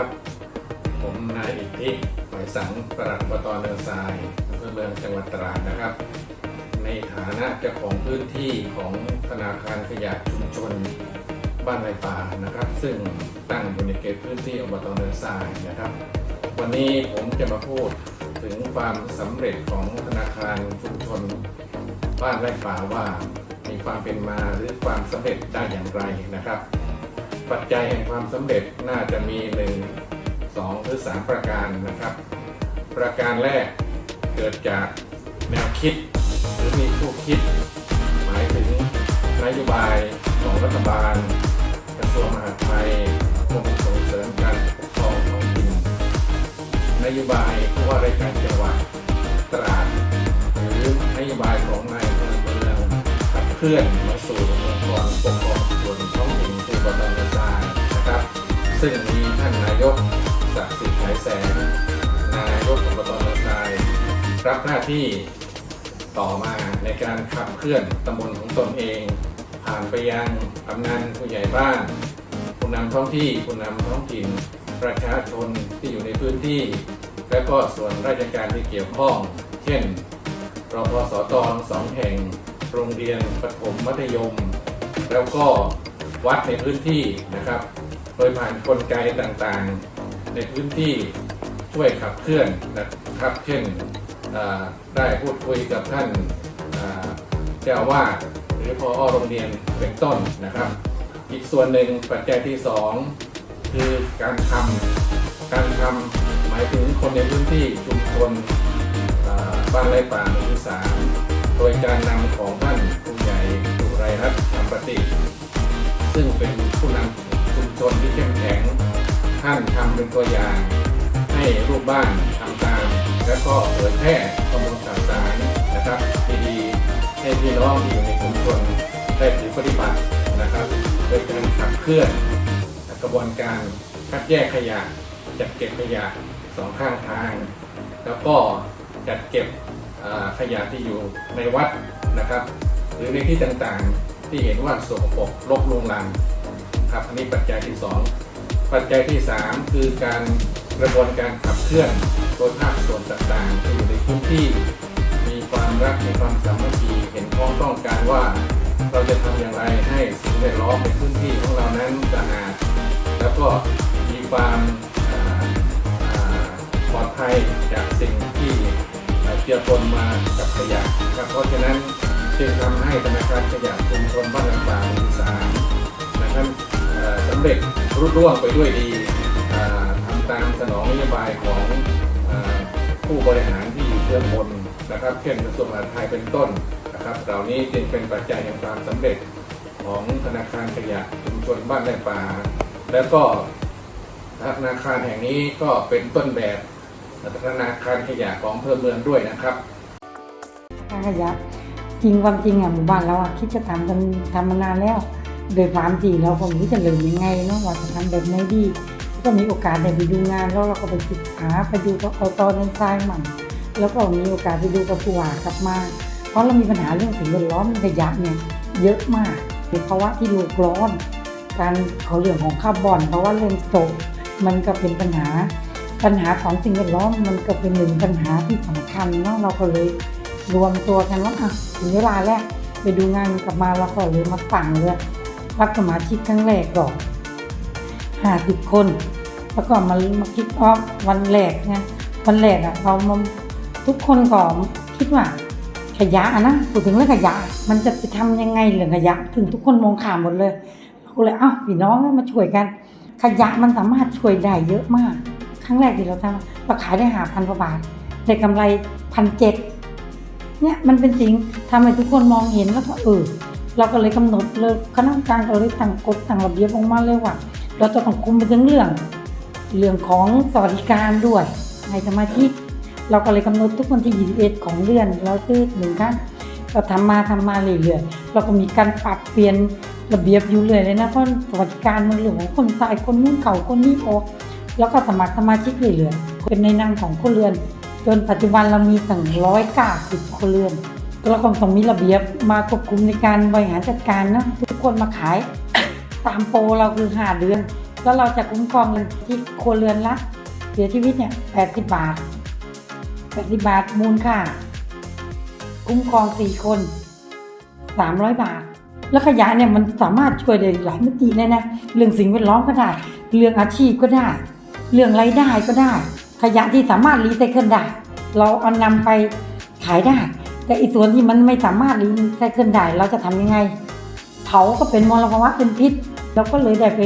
ครับ ผมนายอิทธิหอยสังปลัดอบตเนินทรายอำเภอเมืองจังหวัดตราดนะครับ ในฐานะเจ้าของพื้นที่ของธนาคารขยะชุมชนบ้านไรป่านะครับ ซึ่งตั้งอยู่ในเขตพื้นที่อบตเนินทรายนะครับ วันนี้ผมจะมาพูดถึงความสำเร็จของธนาคารชุมชน บ้านไร่ป่าว่ามีความเป็นมาหรือความสำเร็จได้อย่างไรนะครับ ปัจจัยแห่งความสำเร็จน่าจะมีหนึ่งสองหรือสามประการนะครับ ประการแรกเกิดจากแนวคิด หรือมีผู้คิด หมายถึงนโยบายของรัฐบาลกระทรวงมหาดไทยกรมส่งเสริมการปกครองท้องถิ่นนโยบายผู้ว่าราชการจังหวัดตราดหรือนโยบายของนายพลเมืองขับเคลื่อนมาสู่องค์กรปกครองส่วนท้องถิ่นคืออบตทระดับ ซึ่งมีท่านนายกศักดิ์สิทธิ์ฉายแสง นายกอบตนทราย รับหน้าที่ต่อมาในการขับเคลื่อนตำบลของตนเอง ผ่านไปยังกำนันผู้ใหญ่บ้านผู้นำท้องที่ผู้นำท้องถิ่นประชาชนที่อยู่ในพื้นที่ และก็ส่วนราชการที่เกี่ยวข้อง เช่นรพสตสองแห่ง โรงเรียนประถมมัธยม แล้วก็วัดในพื้นที่นะครับ โดยผ่านกลไกต่างๆ ในพื้นที่ช่วยขับเคลื่อนนะครับเช่นได้พูดคุยกับท่านเจ้าอาวาหรือพอโรงเรียนเป็นต้นนะครับ อีกส่วนหนึ่งปัจจัยที่สองคือการทำการทำหมายถึงคนในพื้นที่ชุมชนบ้านไร่ป่าหมู่ที่สามโดยการนำของท่านผู้ใหญ่ดุไรรัตน์ธรรมปฏิซึ่งเป็นผู้นำ ชุมชนที่เข้มแข็ง ท่านทำเป็นตัวอย่าง ให้ลูกบ้านทำตาม และก็เผยแพร่ข้อมูลข่าวสารนะครับดีๆให้พี่น้องที่อยู่ในชุมชนได้ถือปฏิบัตินะครับโดยการขับเคลื่อนกระบวนการคัดแยกขยะ จัดเก็บขยะสองข้างทาง แล้วก็จัดเก็บขยะที่อยู่ในวัดนะครับ หรือในที่ต่างๆที่เห็นว่าสกปรกรกรุงรัง ครับ อันนี้ปัจจัยที่ 2 ปัจจัยที่ 3 คือการกระบวนการขับเคลื่อนโดยภาคส่วนต่างๆที่อยู่ในพื้นที่มีความรักมีความสามัคคีเห็นพ้องต้องการว่าเราจะทำอย่างไรให้สิ่งแวดล้อมในพื้นที่ของเรานั้นสะอาดแล้วก็มีความปลอดภัยจากสิ่งที่เอ่อเจือปนมากับขยะนะครับเพราะฉะนั้นจึงทำให้ธนาคารขยะชุมชนบ้านลำปางหมู่ที่สามนะครับ เร็จรุ่ร่วงไปด้วยดีอ่าทำตามสนองนโยบายของผู้บริหารที่อยู่เบื้องบนนะครับเช่นกระทรวงมหาดไทยเป็นต้นนะครับเหล่านี้จึงเป็นปัจจัยแห่งความสำเร็จของธนาคารขยะชุมชนบ้านแม่ป่า แล้วก็ธนาคารแห่งนี้ก็เป็นต้นแบบธนาคารขยะของอำเภอเมืองด้วยนะครับขยะจริงความจริงอะหมู่บ้านเราอะคิดจะทำกันทำมานานแล้ว โดยความจริงเราก็ไม่รู้จะเริ่มยังไงเนาะว่าจะทำแบบไหนดี ก็มีโอกาสได้ไปดูงานแล้วเราก็ไปศึกษาไปดูกับเอาตอนในทรายมันแล้วก็มีโอกาสไปดูกับผู้ว่ากลับมา เพราะเรามีปัญหาเรื่องสิ่งแวดล้อมขยะเนี่ยเยอะมากในภาวะที่โลกร้อน การเขาเรื่องของคาร์บอนเพราะว่าเรื่องโตกมันก็เป็นปัญหา ปัญหาของสิ่งแวดล้อมมันก็เป็นหนึ่งปัญหาที่สำคัญเนาะเราก็เลยรวมตัวกันว่าอะถึงเวลาแล้วไปดูงานกลับมาเราก็เลยมาฝังเลย รับสมาชิกครั้งแรกก่อนห้าสิบคน แล้วก็มามาคิดออฟวันแรกนะวันแรกอะเรามาทุกคนก็คิดว่าขยะนะพูดถึงเรื่องขยะ มันจะไปทำยังไงเรื่องขยะ ถึงทุกคนมองข้ามหมดเลยเราก็เลยเอ้าพี่น้องมาช่วยกัน ขยะมันสามารถช่วยได้เยอะมาก ครั้งแรกที่เราทำเราขายได้หาพันกว่าบาทได้กำไรพันเจ็ดเนี่ยมันเป็นสิ่งทำให้ทุกคนมองเห็นแล้วก็เออ เราก็เลยกำหนดเลยคณะกรรมการก็เลยตั้งกฎตั้งระเบียบออกมาเลยว่าเราจะต้องคุมไปถึงเรื่อง เรื่องของสวัสดิการด้วยให้สมาชิกเราก็เลยกำหนดทุกวันที่ 21 ของเดือนเราซื้อหนึ่งครั้งก็ทำมาทำมาเรื่อยๆเราก็มีการปรับเปลี่ยนระเบียบอยู่เรื่อยเลยนะเพราะสวัสดิการมันเรื่องของคนตายคนนู้นเก่าคนนี้ออกแล้วก็สมัครสมาชิกเรื่อยๆเป็นในนามของคนเรือน จนปัจจุบันเรามีถึงร้อยเก้าสิบคนเรือน เราก็ต้องมีระเบียบมาควบคุมในการบริหารจัดการนะทุกคนมาขาย ตามโปรเราคือ5เดือน แล้วเราจะคุ้มครองเงินที่ครัวเรือนละเสียชีวิตเนี่ยแปดสิบบาทแปดสิบบาทมูลค่า คุ้มครองสี่คนสามร้อยบาท แล้วขยะเนี่ยมันสามารถช่วยได้หลายมิติเลยนะเรื่องสิ่งแวดล้อมก็ได้ เรื่องอาชีพก็ได้ เรื่องรายได้ก็ได้ ขยะที่สามารถรีไซเคิลได้ เราเอานำไปขายได้ แต่อีกส่วนที่มันไม่สามารถรีไซเคิลได้เราจะทำยังไง เผาก็เป็นมลภาวะเป็นพิษเราก็เลยได้ไป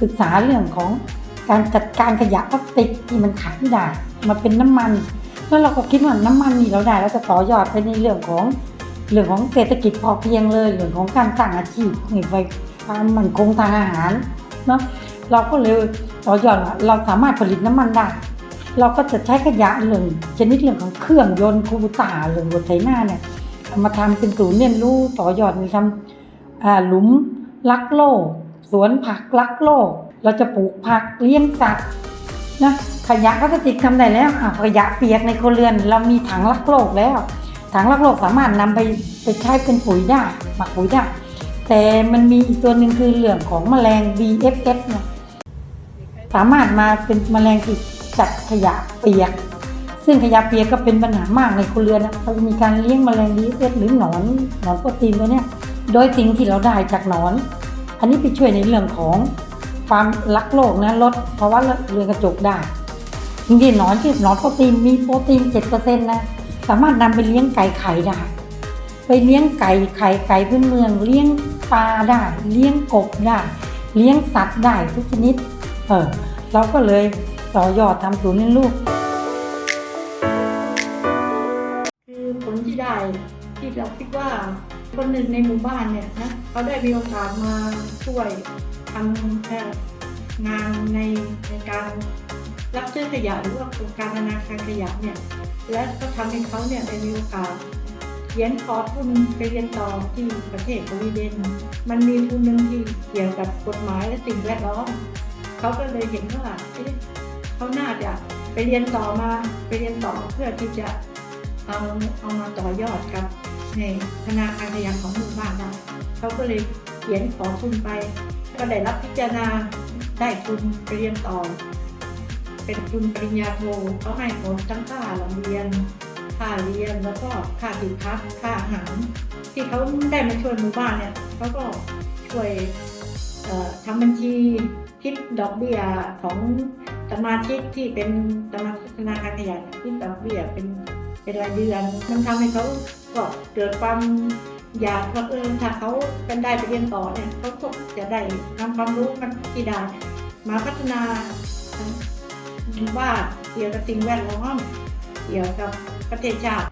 ศึกษาเรื่องของการจัดการขยะพลาสติกที่มันขายไม่ได้มาเป็นน้ำมัน แล้วเราก็คิดว่าน้ำมันนี่เราได้เราจะต่อยอดไปในเรื่องของเรื่องของเศรษฐกิจพอเพียงเลยเรื่องของการสร้างอาชีพไว้ความมั่นคงทางอาหารเนาะเราก็เลยต่อยอดว่าเราสามารถผลิตน้ำมันได้ เราก็จะใช้ขยะเรื่องชนิดเรื่องของเครื่องยนต์คูตาเรื่องรถไถนาเนี่ยเอามาทำเป็นศูนย์เรียนรู้ต่อยอดในทำหลุมรักโลก สวนผักรักโลก เราจะปลูกผักเลี้ยงสัตว์นะขยะพลาสติกทำได้แล้วขยะเปียกในครัวเรือน เรามีถังรักโลกแล้ว ถังรักโลกสามารถนำไปไปใช้เป็นปุ๋ยได้หมักปุ๋ยได้แต่มันมีอีกตัวหนึ่งคือเรื่องของแมลง BFS เนี่ยสามารถมาเป็นแมลงที่ จัดขยะเปียก ซึ่งขยะเปียกก็เป็นปัญหามากในครัวเรือนนะเราจะมีการเลี้ยงแมลง BFS หรือหนอนหนอนโปรตีนตัวเนี้ยโดยสิ่งที่เราได้จากหนอน อันนี้ไปช่วยในเรื่องของความรักโลกนะลดภาวะเรือนกระจกได้จริงๆหนอนที่หนอนโปรตีนมีโปรตีน7%นะสามารถนำไปเลี้ยงไก่ไข่ได้ไปเลี้ยงไก่ไข่ไก่พื้นเมือง เลี้ยงปลาได้ เลี้ยงกบได้ เลี้ยงสัตว์ได้ทุกชนิด เออเราก็เลย ต่อยอดทำศูนย์เลี้ยงลูก คือผลที่ได้ที่เราคิดว่าคนหนึ่งในหมู่บ้านเนี่ยนะเขาได้มีโอกาสมาช่วยทำงานในในการรับซื้อขยะหรือว่าโครงการธนาคารขยะเนี่ยและก็ทำให้เขาเนี่ยได้มีโอกาสเขียนขอทุนไปเรียนต่อที่ประเทศสวีเดน มันมีทุนหนึ่งที่เกี่ยวกับกฎหมายและสิ่งแวดล้อมเขาก็เลยเห็นว่า เขาน่าจะไปเรียนต่อมาไปเรียนต่อเพื่อที่จะเอาเอามาต่อยอดกับในธนาคารขยะของหมู่บ้านได้เขาก็เลยเขียนขอทุนไป ก็ได้รับพิจารณาได้ทุนไปเรียนต่อ เป็นทุนปริญญาโทเขาให้ผลทั้งค่าโรงเรียนค่าเรียนแล้วก็ค่าที่พักค่าอาหารที่เขาได้มาช่วยหมู่บ้านเนี่ยเขาก็ช่วยทำบัญชีคิดดอกเบี้ยของ สมาชิกที่เป็นสมาชิกธนาคารขยะคิดดอกเบี้ยเป็นเป็นรายเดือนมันทำให้เขาก็เกิดความอยากว่าเออถ้าเขาเป็นได้ไปเรียนต่อเนี่ยเขาก็จะได้นำความรู้มันที่ได้มาพัฒนาว่าเกี่ยวกับสิ่งแวดล้อมเกี่ยวกับประเทศชาติ